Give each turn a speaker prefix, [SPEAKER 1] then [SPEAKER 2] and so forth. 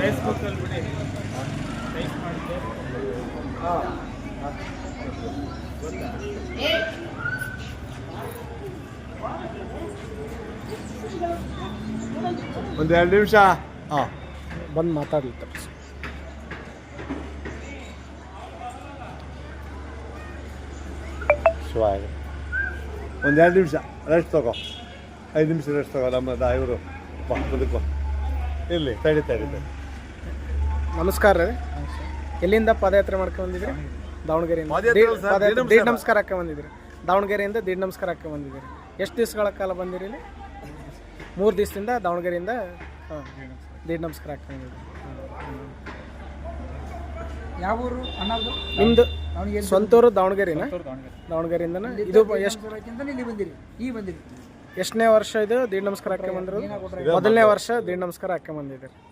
[SPEAKER 1] ಫೇಸ್ಬುಕ್ಕಲ್ಲಿ ಬಿಡಿ. ಟೈಪ್ ಮಾಡಿದ್ದೆ.
[SPEAKER 2] ಒಂದು ಎರಡು ನಿಮಿಷ. ಹಾಂ.
[SPEAKER 3] ಬಂದು ಮಾತಾಡ್ಲಿಕ್ಕೆ
[SPEAKER 2] ಶಿವಾಯ. ಒಂದು ಎರಡು ನಿಮಿಷ. ರೆಸ್ಟ್ ತಗೋ. ಐದು ನಿಮಿಷ ರೆಸ್ಟ್ ತಗೋ ನಮ್ಮ ಇವರು ಬಾ ಇರಲಿ ತಡಿ ತಡಿ ತಡಿ.
[SPEAKER 3] ನಮಸ್ಕಾರ ರೀ. ಎಲ್ಲಿಂದ ಪಾದಯಾತ್ರೆ ಮಾಡ್ಕೊಂಡು ಬಂದಿದ್ರಿ ದಾವಣಗೆರೆಯಿಂದ. ದೀಡ್- ಪಾದಯಾತ್ರೆ-
[SPEAKER 2] ನಮಸ್ಕಾರ.
[SPEAKER 3] ಹಾಕ ಬಂದಿದ್ರಿ ದಾವಣಗೆರೆಯಿಂದ ದೀಡ್ ನಮಸ್ಕಾರ ಹಾಕ ಬಂದಿದ್ರಿ ಎಷ್ಟು ದಿವಸಗಳ ಕಾಲ ಬಂದಿರಿ ಇಲ್ಲಿ? ಮೂರು ದಿವಸದಿಂದ ದಾವಣಗೆರೆಯಿಂದ ಹಾಂ ದೀಡ್ ನಮಸ್ಕಾರ ಹಾಕ ಬಂದಿದ್ರಿ
[SPEAKER 4] ಯಾವ ಊರು? ದಾವಣಗೆರೆ.
[SPEAKER 3] ಸ್ವಂತೂರು ದಾವಣಗೆರೆನ?
[SPEAKER 1] ದಾವಣಗೆರೆ.
[SPEAKER 3] ದಾವಣಗೆರೆಯಿಂದನ? ಇದು ಎಷ್ಟು
[SPEAKER 4] ಇಲ್ಲಿ ಬಂದಿರಿ. ಈ ಬಂದಿರಿ.
[SPEAKER 3] ಎಷ್ಟನೇ ವರ್ಷ ಇದು? ದೀಡ್ ನಮಸ್ಕಾರ ಹಾಕ ಬಂದಿರೋದು ಮೊದಲನೇ ವರ್ಷ. ದೀಡ್ ನಮಸ್ಕಾರ ಹಾಕ ಬಂದಿದ್ದೀರಿ.